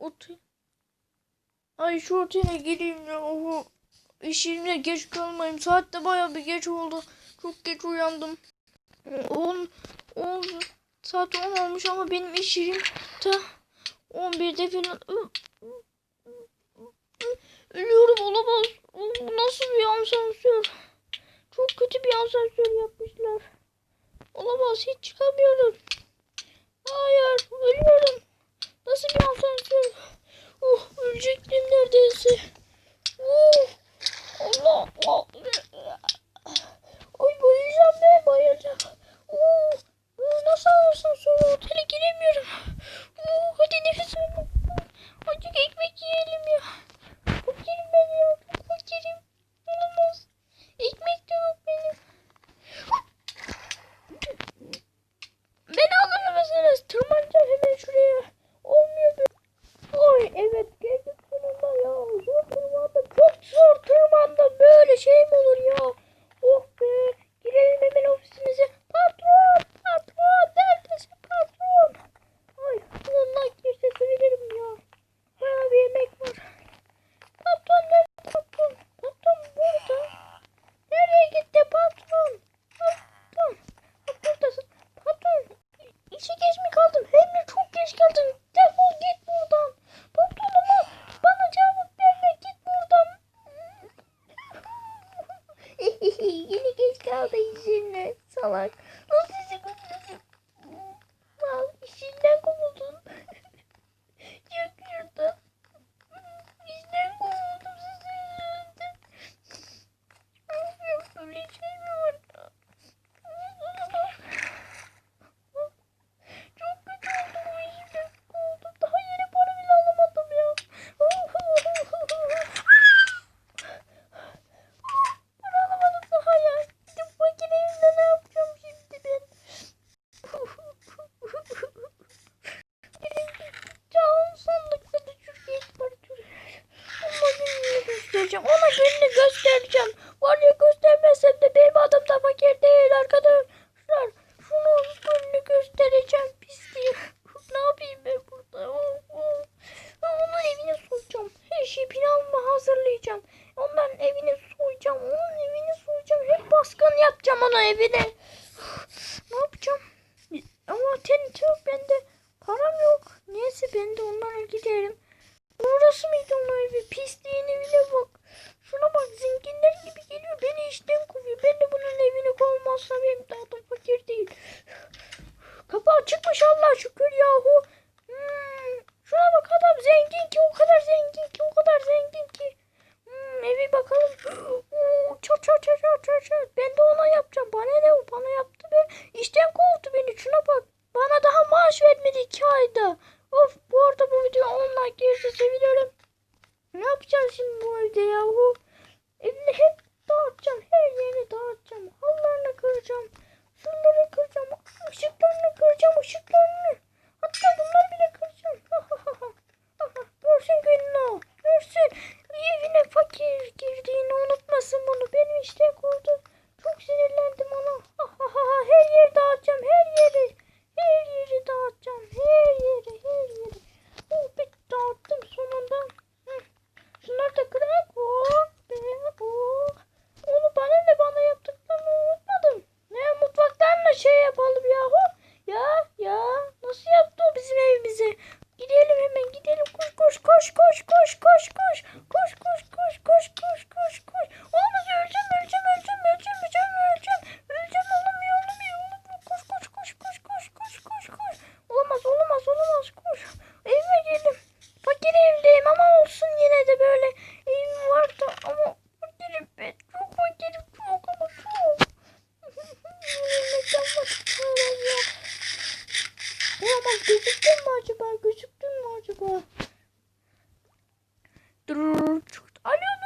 Otu. Ay şu otele gireyim ya. Oho. İşimle geç kalmayayım. Saat de baya bir geç oldu. Çok geç uyandım. 10 10 saat 10 olmuş ama benim iş yerim ta 11'de falan. Ölüyorum olamaz. Bu nasıl bir asansör? Çok kötü bir asansör yapmışlar. Olamaz hiç çıkamıyorum. Hayır ölüyorum. Magic ilgili geç kaldı işinle salak. kişiyi planımı hazırlayacağım. Onların evini soyacağım. Onun evini soyacağım. Hep baskın yapacağım ona evine. bana yaptı ve işten kovdu beni. Şuna bak. Bana daha maaş vermedi iki ayda. Of bu arada bu video online gelirse sevinirim. Ne yapacağım şimdi bu evde yahu? Evini hep dağıtacağım. Her yerini dağıtacağım. Hallarını kıracağım. Şunları kıracağım. Işıklarını kıracağım. Işıklarını. inşallah tutuyorlar ya. Gözüktün mü acaba? Gözüktün mü acaba? Dur çıktı. Alo